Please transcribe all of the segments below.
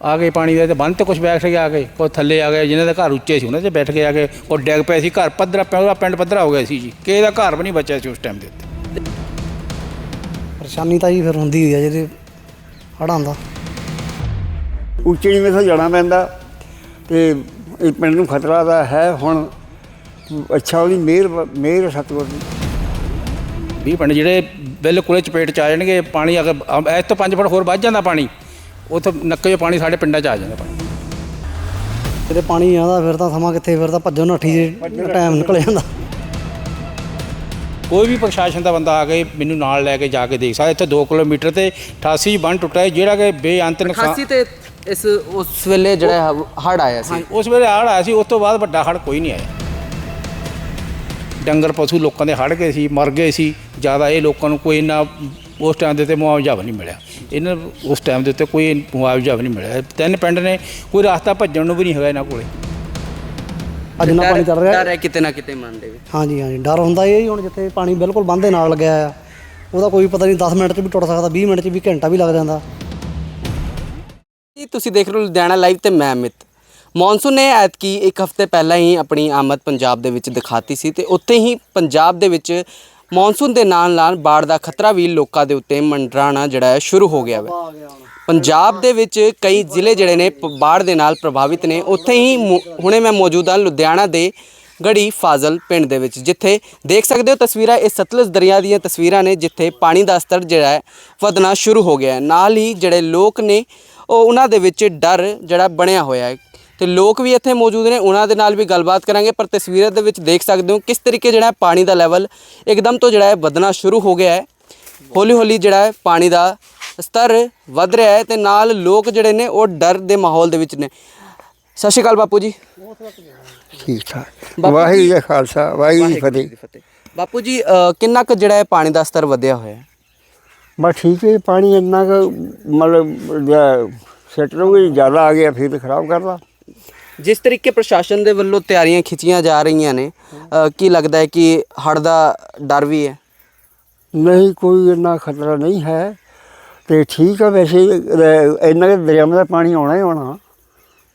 ਆ ਗਏ ਪਾਣੀ ਦੇ ਤੇ ਬੰਨ ਤੇ ਕੁਝ ਬੈਠ ਗਏ ਆ ਗਏ ਕੋਈ ਥੱਲੇ ਆ ਗਏ ਜਿਨ੍ਹਾਂ ਦੇ ਘਰ ਉੱਚੇ ਸੀ ਉਹਨਾਂ 'ਚ ਬੈਠ ਕੇ ਆ ਗਏ ਉਹ ਡਿੱਗ ਪਏ ਸੀ ਘਰ ਪੱਧਰਾ ਪਿਆ ਪਿੰਡ ਪੱਧਰਾ ਹੋ ਗਿਆ ਸੀ ਜੀ। ਕਿਸੇ ਦਾ ਘਰ ਵੀ ਨਹੀਂ ਬਚਿਆ ਸੀ ਉਸ ਟਾਈਮ ਦੇ ਉੱਤੇ। ਪਰੇਸ਼ਾਨੀ ਤਾਂ ਜੀ ਫਿਰ ਹੁੰਦੀ ਹੋਈ ਆ ਜਿਹੜੇ ਹੜ੍ਹ ਆਉਂਦਾ ਉੱਚੇ ਨੀਵੇਂ ਤੋਂ ਜਾਣਾ ਪੈਂਦਾ ਤੇ ਇਹ ਪਿੰਡ ਨੂੰ ਖਤਰਾ ਦਾ ਹੈ ਹੁਣ। ਅੱਛਾ ਉਹਦੀ ਮਿਹਰ ਮਿਹਰ ਸਤਿਗੁਰ ਦੀ। ਵੀ ਪਿੰਡ ਜਿਹੜੇ ਬਿਲਕੁਲ ਚਪੇਟ ਚ ਆ ਜਾਣਗੇ ਪਾਣੀ ਅਗਰ ਇਸ ਤੋਂ 5 ਫੁੱਟ ਹੋਰ ਵੱਧ ਜਾਂਦਾ ਪਾਣੀ। ਉੱਥੇ ਨੱਕੇ 'ਚੋਂ ਪਾਣੀ ਸਾਡੇ ਪਿੰਡਾਂ 'ਚ ਆ ਜਾਂਦਾ ਪਾਣੀ। ਜਦੋਂ ਪਾਣੀ ਆਉਂਦਾ ਫਿਰ ਤਾਂ ਸਮਾਂ ਕਿੱਥੇ ਫਿਰ ਤਾਂ ਭੱਜੋ ਨੱਠੀ ਜੇ ਟਾਈਮ ਨਿਕਲ ਜਾਂਦਾ। ਕੋਈ ਵੀ ਪ੍ਰਸ਼ਾਸਨ ਦਾ ਬੰਦਾ ਆ ਕੇ ਮੈਨੂੰ ਨਾਲ ਲੈ ਕੇ ਜਾ ਕੇ ਦੇਖ ਸਕਦਾ ਇੱਥੇ 2 ਕਿਲੋਮੀਟਰ ਤੇ 88 ਬੰਨ ਟੁੱਟਾ ਹੈ ਜਿਹੜਾ ਕਿ ਬੇਅੰਤ ਨੁਕਸਾਨ ਖਾਸੀ ਤੇ ਇਸ ਉਸ ਵੇਲੇ ਜਿਹੜਾ ਹੜ ਆਇਆ ਸੀ। ਉਸ ਵੇਲੇ ਹੜ੍ਹ ਆਇਆ ਸੀ ਉਸ ਤੋਂ ਬਾਅਦ ਵੱਡਾ ਹੜ੍ਹ ਕੋਈ ਨਹੀਂ ਆਇਆ। ਡੰਗਰ ਪਸ਼ੂ ਲੋਕਾਂ ਦੇ ਹੜ੍ਹ ਗਏ ਸੀ ਮਰ ਗਏ ਸੀ ਜ਼ਿਆਦਾ ਇਹ ਲੋਕਾਂ ਨੂੰ ਕੋਈ ਇੰਨਾ ਉਸ ਟਾਈਮ ਦੇ ਉੱਤੇ ਮੁਆਵਜ਼ਾ ਵੀ ਨਹੀਂ ਮਿਲਿਆ। ਇਹਨਾਂ ਨੂੰ ਉਸ ਟਾਈਮ ਦੇ ਉੱਤੇ ਕੋਈ ਮੁਆਵਜ਼ਾ ਵੀ ਨਹੀਂ ਮਿਲਿਆ। ਤਿੰਨ ਪਿੰਡ ਨੇ ਕੋਈ ਰਸਤਾ ਭੱਜਣ ਨੂੰ ਵੀ ਨਹੀਂ ਹੈਗਾ ਇਹਨਾਂ ਕੋਲੇ। ਅੱਜ ਨਾ ਪਾਣੀ ਚੱਲ ਰਿਹਾ। ਡਰ ਹੈ ਕਿਤੇ ਨਾ ਕਿਤੇ ਮੰਨਦੇ ਵੀ ਹਾਂਜੀ ਹਾਂਜੀ। ਡਰ ਹੁੰਦਾ ਇਹ ਹੀ ਹੁਣ ਜਿੱਥੇ ਪਾਣੀ ਬਿਲਕੁਲ ਬੰਦ ਦੇ ਨਾਲ ਲੱਗਿਆ ਆ। ਉਹਦਾ ਕੋਈ ਪਤਾ ਨਹੀਂ 10 ਮਿੰਟ 'ਚ ਵੀ ਟੁੱਟ ਸਕਦਾ 20 ਮਿੰਟ 'ਚ ਵੀ ਘੰਟਾ ਵੀ ਲੱਗ ਜਾਂਦਾ। ਜੀ ਤੁਸੀਂ ਦੇਖ ਰਹੇ ਹੋ ਲੁਧਿਆਣਾ ਲਾਈਵ ਤੇ ਮੈਂ ਅਮਿਤ। ਮੌਨਸੂਨ ਨੇ ਐਤਕੀ ਇੱਕ ਹਫ਼ਤੇ ਪਹਿਲਾਂ ਹੀ ਆਪਣੀ ਆਮਦ ਪੰਜਾਬ ਦੇ ਵਿੱਚ ਦਿਖਾਤੀ ਸੀ ਤੇ ਉੱਥੇ ਹੀ ਪੰਜਾਬ ਦੇ ਵਿੱਚ ਮੌਨਸੂਨ ਦੇ ਨਾਲ ਨਾਲ ਬਾੜ ਦਾ ਖਤਰਾ ਵੀ ਲੋਕਾਂ ਦੇ ਉੱਤੇ ਮੰਡਰਾਣਾ ਜਿਹੜਾ ਹੈ, ਸ਼ੁਰੂ ਹੋ ਗਿਆ ਹੈ ਪੰਜਾਬ ਦੇ ਵਿੱਚ ਕਈ ਜ਼ਿਲ੍ਹੇ ਜਿਹੜੇ ਨੇ, ਪ- ਬਾੜ ਦੇ ਨਾਲ ਪ੍ਰਭਾਵਿਤ ਨੇ। ਉੱਥੇ ਹੀ ਮੁ- ਹੁਣੇ ਮੈਂ ਮੌਜੂਦ ਹਾਂ, ਲੁਧਿਆਣਾ ਦੇ ਗੜੀ ਫਾਜ਼ਲ ਪਿੰਡ ਦੇ ਵਿੱਚ, ਜਿੱਥੇ ਦੇਖ ਸਕਦੇ ਹੋ ਤਸਵੀਰਾਂ, ਇਹ ਸਤਲੁਜ ਦਰਿਆ ਦੀਆਂ ਤਸਵੀਰਾਂ ਨੇ, ਜਿੱਥੇ ਪਾਣੀ ਦਾ ਸਤਰ ਜਿਹੜਾ ਹੈ, ਵਧਣਾ ਸ਼ੁਰੂ ਹੋ ਗਿਆ ਹੈ। ਨਾਲ ਹੀ ਜਿਹੜੇ ਲੋਕ ਨੇ, ਉਹ ਉਹਨਾਂ ਦੇ ਵਿੱਚ ਡਰ ਜਿਹੜਾ ਬਣਿਆ ਹੋਇਆ ਹੈ। ਤੇ ਲੋਕ ਵੀ ਇੱਥੇ ਮੌਜੂਦ ਨੇ ਉਹਨਾਂ ਦੇ ਨਾਲ ਵੀ ਗੱਲਬਾਤ ਕਰਾਂਗੇ ਪਰ ਤਸਵੀਰਾਂ ਦੇ ਵਿੱਚ ਦੇਖ ਸਕਦੇ ਹੋ ਕਿਸ ਤਰੀਕੇ ਜਿਹੜਾ ਹੈ ਪਾਣੀ ਦਾ ਲੈਵਲ ਇੱਕਦਮ ਤੋਂ ਜਿਹੜਾ ਹੈ ਵਧਣਾ ਸ਼ੁਰੂ ਹੋ ਗਿਆ ਹੈ। ਹੌਲੀ ਹੌਲੀ ਜਿਹੜਾ ਹੈ ਪਾਣੀ ਦਾ ਸਤਰ ਵਧ ਰਿਹਾ ਹੈ ਤੇ ਨਾਲ ਲੋਕ ਜਿਹੜੇ ਨੇ ਉਹ ਡਰ ਦੇ ਮਾਹੌਲ ਦੇ ਵਿੱਚ ਨੇ। ਸਤਿ ਸ਼੍ਰੀ ਅਕਾਲ ਬਾਪੂ ਜੀ। ਠੀਕ ਠਾਕ ਵਾਹਿਗੁਰੂ ਜੀ- ਕਾ ਖਾਲਸਾ ਵਾਹਿਗੁਰੂ ਜੀ ਕੀ ਫਤਿਹ। ਬਾਪੂ ਜੀ ਕਿੰਨਾ ਕੁ ਜਿਹੜਾ ਹੈ ਪਾਣੀ ਦਾ ਸਤਰ ਵਧਿਆ ਹੋਇਆ ਹੈ? ਬਸ ਠੀਕ ਹੈ ਪਾਣੀ ਇੰਨਾ ਕੁ ਮਤਲਬ ਸੈਟ ਰਹੂਗਾ ਜ਼ਿਆਦਾ ਆ ਗਿਆ ਫਿਰ ਖਰਾਬ ਕਰਦਾ ਜਿਸ ਤਰੀਕੇ ਪ੍ਰਸ਼ਾਸਨ ਦੇ ਵੱਲੋਂ ਤਿਆਰੀਆਂ ਖਿੱਚੀਆਂ ਜਾ ਰਹੀਆਂ ਨੇ ਅ, ਕੀ ਲੱਗਦਾ ਹੈ ਕਿ ਹੜ ਦਾ ਡਰ ਵੀ ਹੈ? ਨਹੀਂ ਕੋਈ ਇੰਨਾ ਖਤਰਾ ਨਹੀਂ ਹੈ। ਤੇ ਠੀਕ ਆ ਵੈਸੇ ਇੰਨਾ ਕੁ ਦਰਿਆਵਾਂ ਦਾ ਪਾਣੀ ਆਉਣਾ ਹੀ ਆਉਣਾ।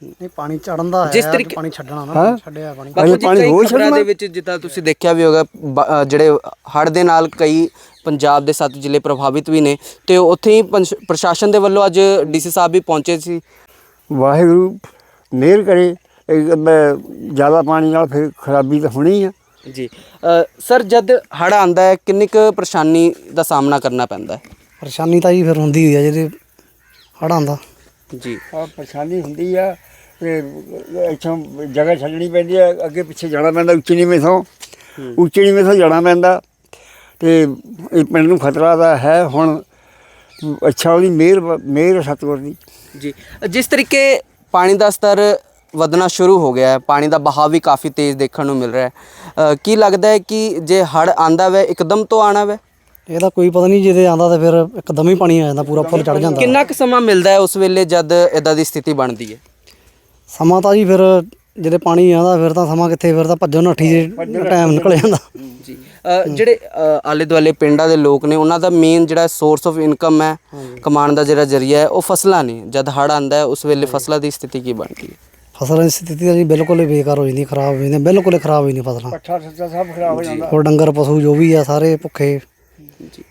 ਨਹੀਂ ਪਾਣੀ ਚੜਨ ਦਾ ਹੈ ਜਿਸ ਅੱਜ ਤਰੀਕੇ- ਪਾਣੀ ਛੱਡਣਾ ਹਾਂ। ਨਾ ਛੱਡਿਆ ਪਾਣੀ। ਬਾਪੂ ਜੀ ਪਾਣੀ ਕਈ ਹੋਰ ਖਬਰਾਂ ਛੱਡਣਾ? ਦੇ ਵਿੱਚ ਜਿੱਦਾਂ ਤੁਸੀਂ ਦੇਖਿਆ ਵੀ ਹੋਗਾ ਬ- ਅ, ਜਿਹੜੇ ਹੜ ਦੇ ਨਾਲ ਕਈ ਪੰਜਾਬ ਦੇ ਸੱਤ ਜ਼ਿਲ੍ਹੇ ਪ੍ਰਭਾਵਿਤ ਵੀ ਨੇ ਤੇ ਉੱਥੇ ਹੀ ਪੰਸ਼- ਪ੍ਰਸ਼ਾਸਨ ਦੇ ਵੱਲੋਂ ਅੱਜ ਡੀਸੀ ਸਾਹਿਬ ਵੀ ਪਹੁੰਚੇ ਸੀ। ਵਾਹਿਗੁਰੂ ਮਿਹਰ ਕਰੇ ਜ਼ਿਆਦਾ ਪਾਣੀ ਨਾਲ ਫਿਰ ਖਰਾਬੀ ਤਾਂ ਹੋਣੀ ਆ। ਜੀ। ਸਰ ਜਦ ਹੜ ਆਂਦਾ ਹੈ ਕਿੰਨੀ ਕੁ ਪਰੇਸ਼ਾਨੀ ਦਾ ਸਾਹਮਣਾ ਕਰਨਾ ਪੈਂਦਾ ਹੈ? ਪਰੇਸ਼ਾਨੀ ਤਾਂ ਜੀ ਫਿਰ ਹੁੰਦੀ ਹੋਈ ਆ ਜਿਹੜੇ ਹੜ੍ਹ ਆਉਂਦਾ। ਜੀ। ਆ ਪਰੇਸ਼ਾਨੀ ਹੁੰਦੀ ਆ ਤੇ ਇੱਥੋਂ ਜਗ੍ਹਾ ਛੱਡਣੀ ਪੈਂਦੀ ਆ ਅੱਗੇ ਪਿੱਛੇ ਜਾਣਾ ਪੈਂਦਾ ਉੱਚੀ ਨੀਵੇਂ ਤੋਂ ਉੱਚੀ ਨੀਵੇਂ ਤੋਂ ਜਾਣਾ ਪੈਂਦਾ ਤੇ ਇਹ ਪਿੰਡ ਨੂੰ ਖਤਰਾ ਦਾ ਹੈ ਹੁਣ। ਅੱਛਾ ਉਹਦੀ ਮਿਹਰ ਮਿਹਰ ਸਤਿਗੁਰ ਦੀ। ਜੀ। ਜਿਸ ਤਰੀਕੇ ਪਾਣੀ ਦਾ ਸਤਰ ਵਧਣਾ ਸ਼ੁਰੂ ਹੋ ਗਿਆ ਹੈ। ਪਾਣੀ ਦਾ ਬਹਾਵ ਵੀ ਕਾਫੀ ਤੇਜ਼ ਦੇਖਣ ਨੂੰ ਮਿਲ ਰਿਹਾ ਹੈ। ਕੀ ਲੱਗਦਾ ਹੈ ਕਿ ਜੇ ਹੜ ਆਂਦਾ ਵੈ ਇੱਕਦਮ ਤੋਂ ਆਣਾ ਵੈ? ਇਹਦਾ ਕੋਈ ਪਤਾ ਨਹੀਂ ਜਿਹਦੇ ਆਉਂਦਾ ਤਾਂ ਫਿਰ ਇੱਕਦਮ ਹੀ ਪਾਣੀ ਆ ਜਾਂਦਾ ਪੂਰਾ ਫੁੱਲ ਚੜ ਜਾਂਦਾ। ਕਿੰਨਾ ਕੁ ਸਮਾਂ ਮਿਲਦਾ ਹੈ ਉਸ ਵੇਲੇ ਜਦ ਇਦਾਂ ਦੀ ਸਥਿਤੀ ਬਣਦੀ ਹੈ? ਸਮਾਂ ਤਾਂ ਜੀ ਫਿਰ ਜਿਹਦੇ ਪਾਣੀ ਆਉਂਦਾ ਫਿਰ ਤਾਂ ਸਮਾਂ ਕਿੱਥੇ ਫਿਰ ਤਾਂ ਭੱਜੋ ਨੱਠੀ ਜੇ ਟਾਈਮ ਨਿਕਲ ਜਾਂਦਾ। ਜੀ। ਜਿਹੜੇ ਆਲੇ ਦੁਆਲੇ ਪਿੰਡਾਂ ਦੇ ਲੋਕ ਨੇ ਉਹਨਾਂ ਦਾ ਮੇਨ ਜਿਹੜਾ ਸੋਰਸ ਆਫ ਇਨਕਮ ਹੈ ਕਮਾਉਣ ਦਾ ਜਿਹੜਾ ਜ਼ਰੀਆ ਹੈ ਉਹ ਫਸਲਾਂ ਨੇ। ਜਦ ਹੜ ਆਂਦਾ ਹੈ ਉਸ ਵੇਲੇ ਫਸਲਾਂ ਦੀ ਸਥਿਤੀ ਕੀ ਬਣਦੀ ਹੈ? ਫਸਲਾਂ ਦੀ ਸਥਿਤੀ ਤਾਂ ਜੀ ਬਿਲਕੁਲ ਹੀ ਬੇਕਾਰ ਹੋ ਜਾਂਦੀ ਖਰਾਬ ਹੋ ਜਾਂਦੀ ਬਿਲਕੁਲ ਹੀ ਖਰਾਬ ਹੋ ਜਾਂਦੀ ਫਸਲਾਂ। ਪੱਠਾ ਸੱਤਾ ਸਭ ਖਰਾਬ ਹੋ ਜਾਂਦਾ। ਹੋਰ ਡੰਗਰ ਪਸ਼ੂ ਜੋ ਵੀ ਆ ਸਾਰੇ ਭੁੱਖੇ। ਜੀ।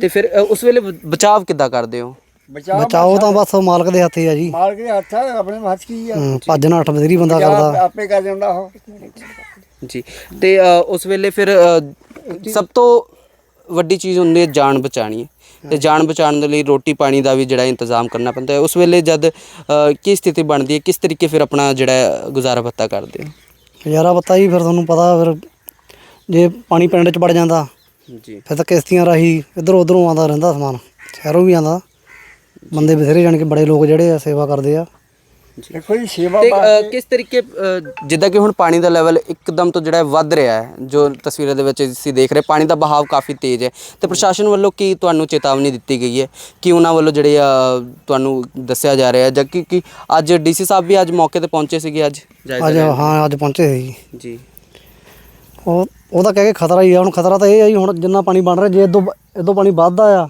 ਤੇ ਫਿਰ ਉਸ ਵੇਲੇ ਬ- ਬਚਾਵ ਕਿੱਦਾਂ ਕਰਦੇ ਹੋ? ਬਚਾਅ ਬਚਾਓ ਤਾਂ ਬਸ ਉਹ ਮਾਲਕ ਦੇ ਹੱਥ ਹੀ ਆ ਜੀ। ਮਾਲਕ ਦੇ ਹੱਥ ਆ ਆਪਣੇ ਹੱਥ ਕੀ ਆ। ਭੱਜ ਨੱਠ ਬਥੇਰੀ ਬੰਦਾ ਬਚਾਅ ਕਰਦਾ। ਆਪੇ ਕਰ ਜਾਂਦਾ ਉਹ। ਜੀ ਤੇ ਅ, ਉਸ ਵੇਲੇ ਫਿਰ ਅ, ਸਭ ਤੋਂ ਵੱਡੀ ਚੀਜ਼ ਹੁੰਦੀ ਹੈ ਜਾਨ ਬਚਾਣੀ ਹੈ। ਤੇ ਜਾਨ ਬਚਾਉਣ ਦੇ ਲਈ ਰੋਟੀ ਪਾਣੀ ਦਾ ਵੀ ਜਿਹੜਾ ਇੰਤਜ਼ਾਮ ਕਰਨਾ ਪੈਂਦਾ ਹੈ। ਉਸ ਵੇਲੇ ਜਦ ਅ, ਕੀ ਸਥਿਤੀ ਬਣਦੀ ਹੈ ਕਿਸ ਤਰੀਕੇ ਫਿਰ ਆਪਣਾ ਜਿਹੜਾ ਹੈ ਗੁਜ਼ਾਰਾ ਭੱਤਾ ਕਰਦੇ ਹੋ? ਹਜ਼ਾਰਾ ਪਤਾ ਜੀ ਫਿਰ ਤੁਹਾਨੂੰ ਪਤਾ ਫਿਰ ਜੇ ਪਾਣੀ ਪਿੰਡ ਚ ਵੜ ਜਾਂਦਾ ਜੀ। ਫਿਰ ਤਾਂ ਕਿਸ਼ਤੀਆਂ ਰਾਹੀਂ ਇਧਰੋਂ ਉਧਰੋਂ ਆਉਂਦਾ ਰਹਿੰਦਾ ਸਮਾਨ ਸ਼ਹਿਰੋਂ ਵੀ ਆਉਂਦਾ। ਬੰਦੇ ਬਥੇਰੇ ਜਾਣ ਕੇ ਬੜੇ ਲੋਕ ਜਿਹੜੇ ਆ ਸੇਵਾ ਕਰਦੇ ਆ। ਦੇਖੋ ਜੀ ਸੇਵਾ ਤੇ ਅ, ਕਿਸ ਤਰੀਕੇ ਅ, ਜਿੱਦਾਂ ਕਿ ਹੁਣ ਪਾਣੀ ਦਾ ਲੈਵਲ ਇੱਕਦਮ ਤੋਂ ਜਿਹੜਾ ਹੈ ਵੱਧ ਰਿਹਾ ਹੈ ਜੋ ਤਸਵੀਰਾਂ ਦੇ ਵਿੱਚ ਅਸੀਂ ਦੇਖ ਰਹੇ ਪਾਣੀ ਦਾ ਬਹਾਵ ਕਾਫੀ ਤੇਜ਼ ਹੈ। ਤੇ ਪ੍ਰਸ਼ਾਸਨ ਵੱਲੋਂ ਕੀ ਤੁਹਾਨੂੰ ਚੇਤਾਵਨੀ ਦਿੱਤੀ ਗਈ ਹੈ? ਕਿ ਉਹਨਾਂ ਵੱਲੋਂ ਜਿਹੜੇ ਆ ਤੁਹਾਨੂੰ ਦੱਸਿਆ ਜਾ ਰਿਹਾ ਹੈ? ਜਾਂ ਕਿ ਕਿ ਅੱਜ ਡੀਸੀ ਸਾਹਿਬ ਵੀ ਅੱਜ ਮੌਕੇ ਤੇ ਪਹੁੰਚੇ ਸੀਗੇ ਅੱਜ? ਜਾਇਜ਼ਾ ਅੱਜ ਲੈਣ। ਹਾਂ ਅੱਜ ਪਹੁੰਚੇ ਸੀ ਜੀ। ਜੀ। ਉਹ ਉਹਦਾ ਕਹਿ ਕੇ ਖਤਰਾ ਹੀ ਆ ਹੁਣ ਖਤਰਾ ਤਾਂ ਇਹ ਆ ਜੀ ਹੁਣ ਜਿੰਨਾ ਪਾਣੀ ਬਣ ਰਿਹਾ ਜੇ ਇਦੋਂ ਇਦੋਂ ਪਾਣੀ ਵੱਧਦਾ ਆ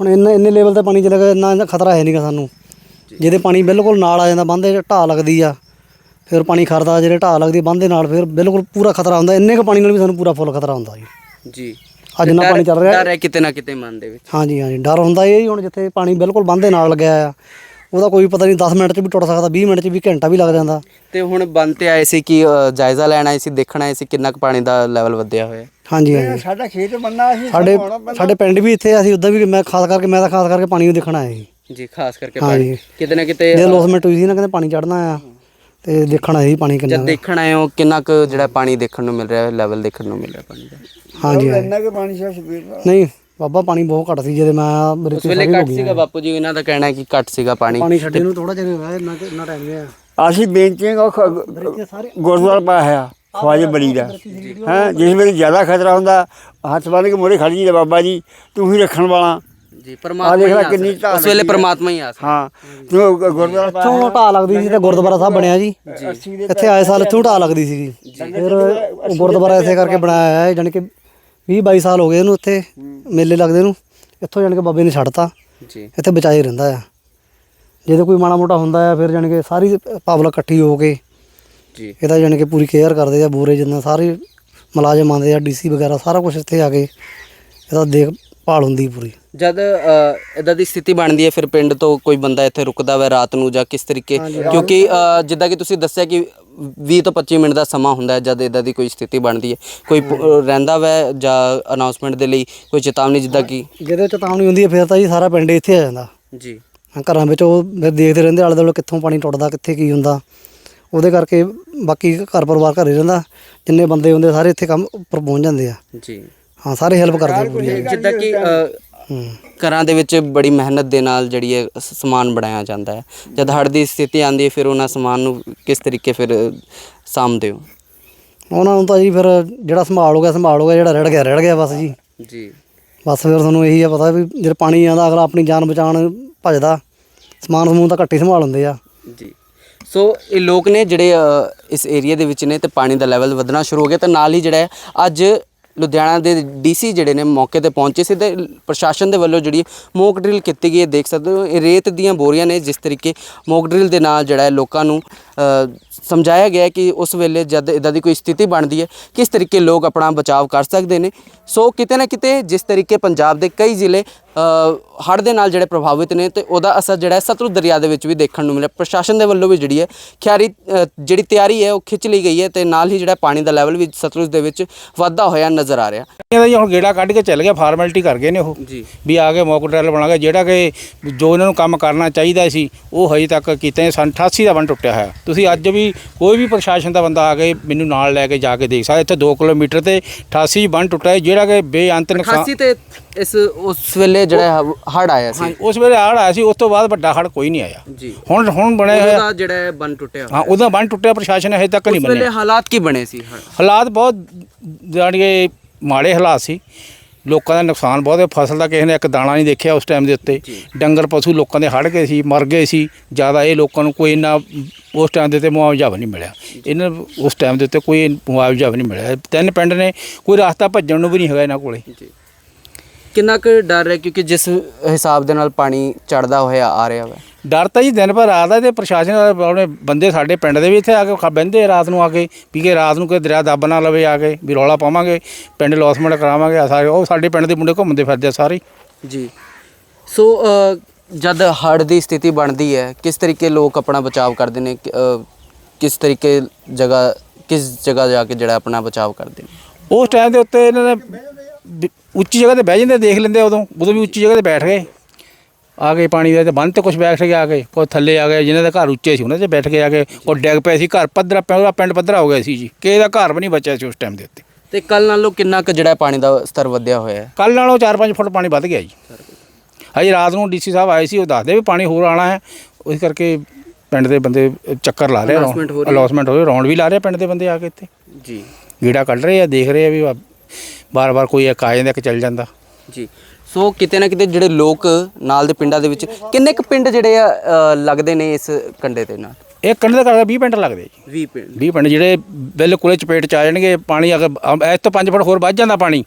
ਹੁਣ ਇੰਨੇ ਇੰਨੇ ਲੈਵਲ ਤੇ ਪਾਣੀ ਚਲੇ ਗਿਆ ਇੰਨਾ ਇੰਨਾ ਖਤਰਾ ਹੈ ਨਹੀਂਗਾ ਸਾਨੂੰ। ਜਿਹਦੇ ਪਾਣੀ ਬਿਲਕੁਲ ਨਾਲ ਆ ਜਾਂਦਾ ਬੰਦ ਢਾਹ ਲੱਗਦੀ ਆ। ਫਿਰ ਪਾਣੀ ਖੜਦਾ ਜਿਹੜੇ ਢਾਹ ਲੱਗਦੀ ਬੰਦ ਨਾਲ ਫਿਰ ਬਿਲਕੁਲ ਪੂਰਾ ਖਤਰਾ ਹੁੰਦਾ। ਇੰਨੇ ਕੁ ਪਾਣੀ ਨਾਲ ਵੀ ਸਾਨੂੰ ਪੂਰਾ ਫੁੱਲ ਖਤਰਾ ਹੁੰਦਾ ਜੀ। ਜੀ। ਅੱਜ ਨਾ ਪਾਣੀ ਚੱਲ ਰਿਹਾ। ਡਰ ਹੈ ਕਿਤੇ ਨਾ ਕਿਤੇ ਮਨ ਦੇ ਵਿੱਚ। ਹਾਂਜੀ ਹਾਂਜੀ ਡਰ ਹੁੰਦਾ ਇਹ ਹੀ ਹੁਣ ਜਿੱਥੇ ਪਾਣੀ ਬਿਲਕੁਲ ਬੰਦ ਨਾਲ ਲੱਗਿਆ ਆ। ਉਹਦਾ ਕੋਈ ਪਤਾ ਨਹੀਂ 10 ਮਿੰਟ 'ਚ ਵੀ ਟੁੱਟ ਸਕਦਾ 20 ਮਿੰਟ 'ਚ ਵੀ ਘੰਟਾ ਵੀ ਲੱਗ ਜਾਂਦਾ। ਤੇ ਹੁਣ ਬੰਦ ਤੇ ਆਏ ਸੀ ਕਿ ਅ, ਜਾਇਜ਼ਾ ਲੈਣ ਆਏ ਸੀ ਦੇਖਣ ਆਏ ਸੀ ਕਿੰਨਾ ਕੁ ਪਾਣੀ ਦਾ ਲੈਵਲ ਵਧਿਆ ਹੋਇਆ? ਹੈ ਹਾਂਜੀ ਹਾਂਜੀ। ਸਾਡਾ ਖੇਤ ਬੰਨਾ ਅਸੀਂ ਸਾਡੇ ਸਾਡੇ ਪਿੰਡ ਵੀ ਇੱਥੇ ਅਸੀਂ ਉਦਾਂ ਵੀ ਮੈਂ ਖਾਸ ਕਰਕੇ ਮੈਂ ਤਾਂ ਖਾਸ ਕਰਕੇ ਪਾਣੀ ਨੂੰ ਦੇਖਣ ਆਇਆ ਸੀ। ਜੀ ਖਾਸ ਕਰਕੇ ਹਾਂਜੀ। ਪਾਣੀ ਕਿਤੇ ਨਾ ਕਿਤੇ ਜੇ ਲੋਸਮੈਂਟ ਹੋਈ ਸੀ ਨਾ ਕਹਿੰਦੇ ਪਾਣੀ ਚੜਨਾ ਆ ਤੇ ਦੇਖਣ ਆਏ ਸੀ ਪਾਣੀ ਕਿੰਨਾ ਦੇਖਣ ਆਏ ਹੋ ਕਿੰਨਾ ਕੁ ਜਿਹੜਾ ਪਾਣੀ ਦੇਖਣ ਨੂੰ ਮਿਲ ਰਿਹਾ ਹੈ ਲੈਵਲ ਦੇਖਣ ਨੂੰ ਮਿਲ ਰਿਹਾ ਪਾਣੀ ਦਾ? ਹਾਂਜੀ ਹਾਂਜੀ। ਇੰਨਾ ਕਿ ਪਾਣੀ ਸੀ ਸਵੇਰ ਦਾ। ਨਹੀਂ ਬਾਬਾ ਪਾਣੀ ਬਹੁਤ ਘੱਟ ਸੀ ਜਦੋਂ ਮੈਂ ਮੇਰੇ ਉਸ ਤੇ ਵੇਲੇ ਘੱਟ ਗਈ ਸੀਗਾ ਬਾਪੂ ਜੀ ਇਹਨਾਂ ਦਾ ਕਹਿਣਾ ਹੈ ਕਿ ਘੱਟ ਸੀਗਾ ਪਾਣੀ। ਪਾਣੀ ਛੱਡੇ ਨੂੰ ਥੋੜਾ ਜਿਹਾ ਹੋਇਆ ਇੰਨਾ ਇੰਨਾ ਟਾਈਮ ਨਹੀਂ ਆ ਅਸੀਂ ਬੇਨਤੀ ਗੁਰਦੁਆਰਾ ਪਾਇਆ ਖਵਾਜੇ ਬਲੀ ਦਾ। ਹਾਂ ਜਿਸ ਵੇਲੇ ਜ਼ਿਆਦਾ ਖਤਰਾ ਹੁੰਦਾ ਹੱਥ ਬੰਨ ਕੇ ਮੋਰੇ ਖੜ ਜੀ ਬਾਬਾ ਜੀ ਤੂੰ ਹੀ ਰੱਖਣ ਵਾਲਾ। ਜੀ ਪਰਮਾਤਮਾ ਕਿੰਨੀ ਉਸ ਵੇਲੇ। ਪਰਮਾਤਮਾ ਹੀ ਆ। ਹਾਂ ਤੂੰ ਗੁਰਦੁਆਰਾ ਪਾਇਆ ਇੱਥੋਂ ਢਾਹ ਲੱਗਦੀ ਸੀ ਤੇ ਗੁਰਦੁਆਰਾ ਸਾਹਿਬ ਬਣਿਆ ਜੀ। ਇੱਥੇ ਆਏ ਸਾਲ ਇੱਥੋਂ ਢਾਹ ਲੱਗਦੀ ਸੀਗੀ। ਫਿਰ ਗੁਰਦੁਆਰਾ ਇਸੇ ਕਰਕੇ ਬਣਾਇਆ ਹੈ ਜਾਣੀ ਕਿ 20 22 ਸਾਲ ਹੋ ਗਏ ਇਹਨੂੰ ਇੱਥੇ ਮੇਲੇ ਲੱਗਦੇ ਨੂੰ। ਇੱਥੋਂ ਜਾਣੀ ਕਿ ਬਾਬੇ ਨੇ ਛੱਡਤਾ। ਜੀ। ਇੱਥੇ ਬਚਾਏ ਰਹਿੰਦਾ ਆ। ਜਦੋਂ ਕੋਈ ਮਾੜਾ ਮੋਟਾ ਹੁੰਦਾ ਆ ਫਿਰ ਜਾਣੀ ਕਿ ਸਾਰੀ ਪਬਲਿਕ ਇਕੱਠੀ ਹੋ ਕੇ ਜੀ। ਇਹਦਾ ਜਾਣੀ ਕਿ ਪੂਰੀ ਕੇਅਰ ਕਰਦੇ ਆ ਬੂਰੇ ਜਿੰਨਾ ਸਾਰੇ ਮੁਲਾਜ਼ਮ ਆਉਂਦੇ ਆ ਡੀਸੀ ਵਗੈਰਾ ਸਾਰਾ ਕੁਝ ਇੱਥੇ ਆ ਕੇ ਇਹਦਾ ਦੇਖਭਾਲ ਹੁੰਦੀ ਪੂਰੀ। ਜਦ ਇਦਾਂ ਦੀ ਸਥਿਤੀ ਬਣਦੀ ਹੈ ਫਿਰ ਪਿੰਡ ਤੋਂ ਕੋਈ ਬੰਦਾ ਇੱਥੇ ਰੁਕਦਾ ਵਾ ਰਾਤ ਨੂੰ ਜਾਂ ਕਿਸ ਤਰੀਕੇ? ਕਿਉਂਕਿ ਜਿੱਦਾਂ ਕਿ ਤੁਸੀਂ ਦੱਸਿਆ ਕਿ 20 ਤੋਂ 25 ਮਿੰਟ ਦਾ ਸਮਾਂ ਹੁੰਦਾ ਹੈ ਜਦ ਇਦਾਂ ਦੀ ਕੋਈ ਸਥਿਤੀ ਬਣਦੀ ਹੈ। ਕੋਈ ਪ- ਰਹਿੰਦਾ ਵਾ ਜਾਂ ਅਨਾਉਂਸਮੈਂਟ ਦੇ ਲਈ ਕੋਈ ਚੇਤਾਵਨੀ ਜਿੱਦਾਂ ਕਿ? ਜਦੋਂ ਚੇਤਾਵਨੀ ਹੁੰਦੀ ਹੈ ਫਿਰ ਤਾਂ ਜੀ ਸਾਰਾ ਪਿੰਡ ਇੱਥੇ ਆ ਜਾਂਦਾ। ਜੀ। ਹਾਂ, ਘਰਾਂ ਵਿੱਚ ਉਹ ਫਿਰ ਦੇਖਦੇ ਰਹਿੰਦੇ ਆਲੇ ਦੁਆਲੇ ਕਿੱਥੋਂ ਪਾਣੀ ਟੁੱਟਦਾ ਕਿੱਥੇ ਕੀ ਹੁੰਦਾ। ਉਹਦੇ ਕਰਕੇ ਬਾਕੀ ਘਰ ਪਰਿਵਾਰ ਘਰੇ ਰਹਿੰਦਾ ਜਿੰਨੇ ਬੰਦੇ ਹੁੰਦੇ ਸਾਰੇ ਇੱਥੇ ਕੰਮ ਉੱਪਰ ਪਹੁੰਚ ਜਾਂਦੇ ਆ। ਜੀ। ਹਾਂ ਸਾਰੇ ਹੈਲਪ ਕਰਦੇ ਆ ਪੂਰੀ ਜਿੱਦਾਂ ਕਿ ਅ, ਘਰਾਂ ਦੇ ਵਿੱਚ ਬੜੀ ਮਿਹਨਤ ਦੇ ਨਾਲ ਜਿਹੜੀ ਹੈ ਸ- ਸਮਾਨ ਬਣਾਇਆ ਜਾਂਦਾ ਹੈ। ਜਦ ਹੜ੍ਹ ਦੀ ਸਥਿਤੀ ਆਉਂਦੀ ਹੈ ਫਿਰ ਉਹਨਾਂ ਸਮਾਨ ਨੂੰ ਕਿਸ ਤਰੀਕੇ ਫਿਰ ਸਾਂਭਦੇ ਹੋ? ਉਹਨਾਂ ਨੂੰ ਤਾਂ ਜੀ ਫਿਰ ਜਿਹੜਾ ਸੰਭਾਲ ਹੋ ਗਿਆ ਸੰਭਾਲ ਹੋ ਗਿਆ ਜਿਹੜਾ ਰੜ ਗਿਆ ਰੜ ਗਿਆ ਬਸ ਜੀ। ਜੀ। ਬਸ ਫਿਰ ਤੁਹਾਨੂੰ ਇਹੀ ਆ ਪਤਾ ਵੀ ਜਦੋਂ ਪਾਣੀ ਆਉਂਦਾ ਅਗਲਾ ਆਪਣੀ ਜਾਨ ਬਚਾਉਣ ਭੱਜਦਾ। ਸਮਾਨ ਸਮੂਨ ਤਾਂ ਘੱਟੇ ਸੰਭਾਲ ਹੁੰਦੇ ਆ। ਜੀ। ਸੋ ਇਹ ਲੋਕ ਨੇ ਜਿਹੜੇ ਅ, ਇਸ ਏਰੀਆ ਦੇ ਵਿੱਚ ਨੇ ਤੇ ਪਾਣੀ ਦਾ ਲੈਵਲ ਵਧਣਾ ਸ਼ੁਰੂ ਹੋ ਗਿਆ ਤੇ ਨਾਲ ਹੀ ਜਿਹੜਾ ਹੈ ਅੱਜ ਲੁਧਿਆਣਾ ਦੇ ਡੀਸੀ ਜਿਹੜੇ ਨੇ ਮੌਕੇ ਤੇ ਪਹੁੰਚੇ ਸੀ ਤੇ ਪ੍ਰਸ਼ਾਸਨ ਦੇ ਵੱਲੋਂ ਜਿਹੜੀ ਮੋਕ ਡਰਿਲ ਕੀਤੀ ਗਈ ਹੈ, ਦੇਖ ਸਕਦੇ ਹੋ, ਇਹ ਰੇਤ ਦੀਆਂ ਬੋਰੀਆਂ ਨੇ, ਜਿਸ ਤਰੀਕੇ ਮੋਕ ਡਰਿਲ ਦੇ ਨਾਲ ਜਿਹੜਾ ਲੋਕਾਂ ਨੂੰ ਸਮਝਾਇਆ ਗਿਆ ਕਿ ਉਸ ਵੇਲੇ ਜਦ ਇਦਾਂ ਦੀ ਕੋਈ ਸਥਿਤੀ ਬਣਦੀ ਹੈ, ਕਿਸ ਤਰੀਕੇ ਲੋਕ ਆਪਣਾ ਬਚਾਅ ਕਰ ਸਕਦੇ ਨੇ। ਸੋ ਕਿਤੇ ਨਾ ਕਿਤੇ ਜਿਸ ਤਰੀਕੇ ਪੰਜਾਬ ਦੇ ਕਈ ਜ਼ਿਲ੍ਹੇ ਹੜ੍ਹ ਦੇ ਨਾਲ ਜਿਹੜੇ ਪ੍ਰਭਾਵਿਤ ਨੇ ਤੇ ਉਹਦਾ ਅਸਰ ਜਿਹੜਾ ਸਤਲੁਜ ਦਰਿਆ ਦੇ ਵਿੱਚ ਵੀ ਦੇਖਣ ਨੂੰ ਮਿਲਿਆ। ਪ੍ਰਸ਼ਾਸਨ ਦੇ ਵੱਲੋਂ ਵੀ ਜਿਹੜੀ ਹੈ ਖਿਆਰੀ ਜਿਹੜੀ ਤਿਆਰੀ ਹੈ ਉਹ ਖਿੱਚ ਲਈ ਗਈ ਹੈ ਤੇ ਨਾਲ ਹੀ ਜਿਹੜਾ ਪਾਣੀ ਦਾ ਲੈਵਲ ਵੀ ਸਤਲੁਜ ਦੇ ਵਿੱਚ ਵਾਧਾ ਹੋਇਆ ਨਜ਼ਰ ਆ ਰਿਹਾ। ਇਹਦਾ ਜੀ ਹੁਣ ਗੇੜਾ ਕੱਢ ਕੇ ਚੱਲ ਗਿਆ ਫਾਰਮੈਲਿਟੀ ਕਰ ਗਏ ਨੇ ਉਹ। ਜੀ। ਵੀ ਆ ਕੇ ਮੌਕ ਡਰੈਲ ਬਣਾ ਕੇ ਜਿਹੜਾ ਕਿ ਜੋ ਇਹਨਾਂ ਨੂੰ ਕੰਮ ਕਰਨਾ ਚਾਹੀਦਾ ਸੀ ਉਹ ਹਜੇ ਤੱਕ ਕੀਤੇ ਨਹੀਂ। ਸੰਨ 88 ਦਾ ਬੰਨ ਟੁੱਟਿਆ ਹੋਇਆ। ਤੁਸੀਂ ਅੱਜ ਵੀ ਕੋਈ ਵੀ ਪ੍ਰਸ਼ਾਸਨ ਦਾ ਬੰਦਾ ਆ ਕੇ ਮੈਨੂੰ ਨਾਲ ਲੈ ਕੇ ਜਾ ਕੇ ਦੇਖ ਸਕਦਾ ਇੱਥੇ 2 ਕਿਲੋਮੀਟਰ ਤੇ 88 ਬੰਨ ਟੁੱਟਾ ਹੈ ਜਿਹੜਾ ਕਿ ਬੇਅੰਤ ਨੁਕਸਾਨ 88 ਤੇ ਇਸ ਉਸ ਵੇਲੇ ਜਿਹੜਾ ਹੜ ਆਇਆ ਸੀ। ਉਸ ਵੇਲੇ ਹੜ੍ਹ ਆਇਆ ਸੀ ਉਸ ਤੋਂ ਬਾਅਦ ਵੱਡਾ ਹੜ੍ਹ ਕੋਈ ਨਹੀਂ ਆਇਆ। ਜੀ। ਹੁਣ ਹੁਣ ਬਣਿਆ ਹੋਇਆ ਉਹਦਾ ਜਿਹੜਾ ਹੈ ਬੰਨ ਟੁੱਟਿਆ ਹਾਂ ਉਹਦਾ ਬੰਨ ਟੁੱਟਿਆ ਪ੍ਰਸ਼ਾਸਨ ਹਜੇ ਤੱਕ ਨਹੀਂ ਉਸ ਵੇਲੇ ਮੰਨਿਆ ਹਾਲਾਤ ਕੀ ਬਣੇ ਸੀ? ਹਾਲਾਤ ਬਹੁਤ ਜਾਣੀਏ ਮਾੜੇ ਹਾਲਾਤ ਸੀ। ਲੋਕਾਂ ਦਾ ਨੁਕਸਾਨ ਬਹੁਤ ਹੈ। ਫਸਲ ਦਾ ਕਿਸੇ ਨੇ ਇੱਕ ਦਾਣਾ ਨਹੀਂ ਦੇਖਿਆ ਉਸ ਟਾਈਮ ਦੇ ਉੱਤੇ। ਡੰਗਰ ਪਸ਼ੂ ਲੋਕਾਂ ਦੇ ਹੜ ਗਏ ਸੀ ਮਰ ਗਏ ਸੀ। ਜ਼ਿਆਦਾ ਇਹ ਲੋਕਾਂ ਨੂੰ ਕੋਈ ਇੰਨਾ ਉਸ ਟਾਈਮ ਦੇ ਉੱਤੇ ਮੁਆਵਜ਼ਾ ਵੀ ਨਹੀਂ ਮਿਲਿਆ। ਇਹਨਾਂ ਨੂੰ ਉਸ ਟਾਈਮ ਦੇ ਉੱਤੇ ਕੋਈ ਮੁਆਵਜ਼ਾ ਵੀ ਨਹੀਂ ਮਿਲਿਆ। ਤਿੰਨ ਪਿੰਡ ਨੇ ਕੋਈ ਰਸਤਾ ਭੱਜਣ ਨੂੰ ਵੀ ਨਹੀਂ ਹੈਗਾ ਇਹਨਾਂ ਕੋਲੇ। ਕਿੰਨਾ ਕੁ ਡਰ ਹੈ? ਕਿਉਂਕਿ ਜਿਸ ਹਿਸਾਬ ਦੇ ਨਾਲ ਪਾਣੀ ਚੜਦਾ ਹੋਇਆ ਆ ਰਿਹਾ ਵਾ। ਡਰ ਤਾਂ ਜੀ ਦਿਨ ਭਰ ਰਾਤ ਦਾ ਤੇ ਪ੍ਰਸ਼ਾਸਨ ਵਾਲੇ ਆਪਣੇ ਬੰਦੇ ਸਾਡੇ ਪਿੰਡ ਦੇ ਵੀ ਇੱਥੇ ਆ ਕੇ ਆ ਰਾਤ ਨੂੰ ਆ ਕੇ ਵੀ ਕਿ ਰਾਤ ਨੂੰ ਕੋਈ ਦਰਿਆ ਦੱਬ ਨਾ ਲਵੇ ਆ ਕੇ ਵੀ ਰੌਲਾ ਪਾਵਾਂਗੇ ਪਿੰਡ ਲੌਸਮੈਂਟ ਕਰਾਵਾਂਗੇ ਆ ਸਾਰੇ ਉਹ ਸਾਡੇ ਪਿੰਡ ਦੇ ਮੁੰਡੇ ਘੁੰਮਦੇ ਫਿਰਦੇ ਸਾਰੇ। ਜੀ। ਸੋ ਜਦ ਹੜ੍ਹ ਦੀ ਸਥਿਤੀ ਬਣਦੀ ਹੈ ਕਿਸ ਤਰੀਕੇ ਲੋਕ ਆਪਣਾ ਬਚਾਅ ਕਰਦੇ ਨੇ? ਕਿਸ ਤਰੀਕੇ ਜਗ੍ਹਾ ਕਿਸ ਜਗ੍ਹਾ ਜਾ ਕੇ ਜਿਹੜਾ ਆਪਣਾ ਬਚਾਅ ਕਰਦੇ ਨੇ? ਉਸ ਟਾਈਮ ਦੇ ਉੱਤੇ ਇਹਨਾਂ ਨੇ ਉੱਚੀ ਜਗ੍ਹਾ ਤੇ ਬਹਿ ਜਾਂਦੇ ਦੇਖ ਲੈਂਦੇ ਉਦੋਂ। ਉਦੋਂ ਵੀ ਉੱਚੀ ਜਗ੍ਹਾ ਤੇ ਬੈਠ ਗਏ। ਆ ਗਏ ਪਾਣੀ ਦੇ ਤੇ ਬੰਨ ਤੇ ਕੁਝ ਬੈਠ ਗਏ ਆ ਕੇ ਕੋਈ ਥੱਲੇ ਆ ਗਏ ਜਿਨ੍ਹਾਂ ਦੇ ਘਰ ਉੱਚੇ ਸੀ ਉਹਨਾਂ 'ਤੇ ਬੈਠ ਕੇ ਆ ਕੇ ਉਹ ਡਿੱਗ ਪਏ ਸੀ ਘਰ ਪੱਧਰਾ ਪਿਆ ਪਿੰਡ ਪੱਧਰਾ ਹੋ ਗਿਆ ਸੀ ਜੀ। ਕਿਸੇ ਦਾ ਘਰ ਵੀ ਨਹੀਂ ਬਚਿਆ ਸੀ ਉਸ ਟਾਈਮ ਦੇ ਉੱਤੇ। ਤੇ ਕੱਲ ਨਾਲੋਂ ਕਿੰਨਾ ਕੁ ਜਿਹੜਾ ਪਾਣੀ ਦਾ ਸਤਰ ਵਧਿਆ ਹੋਇਆ ਹੈ? ਕੱਲ ਨਾਲੋਂ 4-5 ਫੁੱਟ ਪਾਣੀ ਵੱਧ ਗਿਆ ਜੀ। ਹਜੇ ਰਾਤ ਨੂੰ ਡੀਸੀ ਸਾਹਿਬ ਆਏ ਸੀ ਉਹ ਦੱਸਦੇ ਵੀ ਪਾਣੀ ਹੋਰ ਆਣਾ ਹੈ। ਉਸ ਕਰਕੇ ਪਿੰਡ ਦੇ ਬੰਦੇ ਚੱਕਰ ਲਾ ਰਹੇ। ਅਲੌਸਮੈਂਟ ਹੋ ਰਹੀ ਰੌਂਡ ਵੀ ਲਾ ਰਹੇ ਪਿੰਡ ਦੇ ਬੰਦੇ ਆ ਕੇ ਇੱਥੇ। ਜੀ। ਗੀੜਾ ਕੱਢ ਰਹੇ ਆ ਦੇਖ ਰਹੇ ਆ ਵੀ ਬਾਰ-ਬਾਰ ਕੋਈ ਇੱਕ ਆ ਜਾਂਦਾ ਇੱਕ ਚੱਲ ਜਾਂਦਾ। ਜੀ। ਸੋ ਕਿਤੇ ਨਾ ਕਿਤੇ ਜਿਹੜੇ ਲੋਕ ਨਾਲ ਦੇ ਪਿੰਡਾਂ ਦੇ ਵਿੱਚ ਕਿੰਨੇ ਕੁ ਪਿੰਡ ਜਿਹੜੇ ਆ ਲੱਗਦੇ ਨੇ ਇਸ ਕੰਡੇ ਦੇ ਨਾਲ? ਇਹ ਕੰਢ ਦਾ ਕਰਦਾ 20 ਪਿੰਡ ਲੱਗਦੇ ਜੀ। 20 ਪਿੰਡ। 20 ਪਿੰਡ ਜਿਹੜੇ ਬਿਲਕੁਲ ਚਪੇਟ ਚ ਆ ਜਾਣਗੇ ਪਾਣੀ ਅਗਰ ਅਮ ਇਸ ਤੋਂ 5 ਫੁੱਟ ਹੋਰ ਵੱਧ ਜਾਂਦਾ ਪਾਣੀ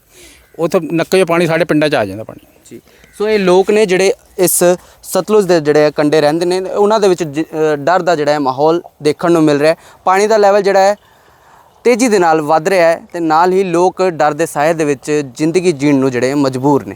ਉੱਥੇ ਨੱਕੇ 'ਚ ਪਾਣੀ ਸਾਡੇ ਪਿੰਡਾਂ 'ਚ ਆ ਜਾਂਦਾ ਪਾਣੀ। ਜੀ। ਸੋ ਇਹ ਲੋਕ ਨੇ ਜਿਹੜੇ ਇਸ ਸਤਲੁਜ ਦੇ ਜਿਹੜੇ ਕੰਡੇ ਰਹਿੰਦੇ ਨੇ ਉਹਨਾਂ ਦੇ ਵਿੱਚ ਜ- ਡਰ ਦਾ ਜਿਹੜਾ ਮਾਹੌਲ ਦੇਖਣ ਨੂੰ ਮਿਲ ਰਿਹਾ ਪਾਣੀ ਦਾ ਲੈਵਲ ਜਿਹੜਾ ਹੈ ਤੇਜ਼ੀ ਦੇ ਨਾਲ ਵੱਧ ਰਿਹਾ ਹੈ ਤੇ ਨਾਲ ਹੀ ਲੋਕ ਡਰ ਦੇ ਸਾਏ ਦੇ ਵਿੱਚ ਜ਼ਿੰਦਗੀ ਜੀਣ ਨੂੰ ਜਿਹੜੇ ਮਜਬੂਰ ਨੇ।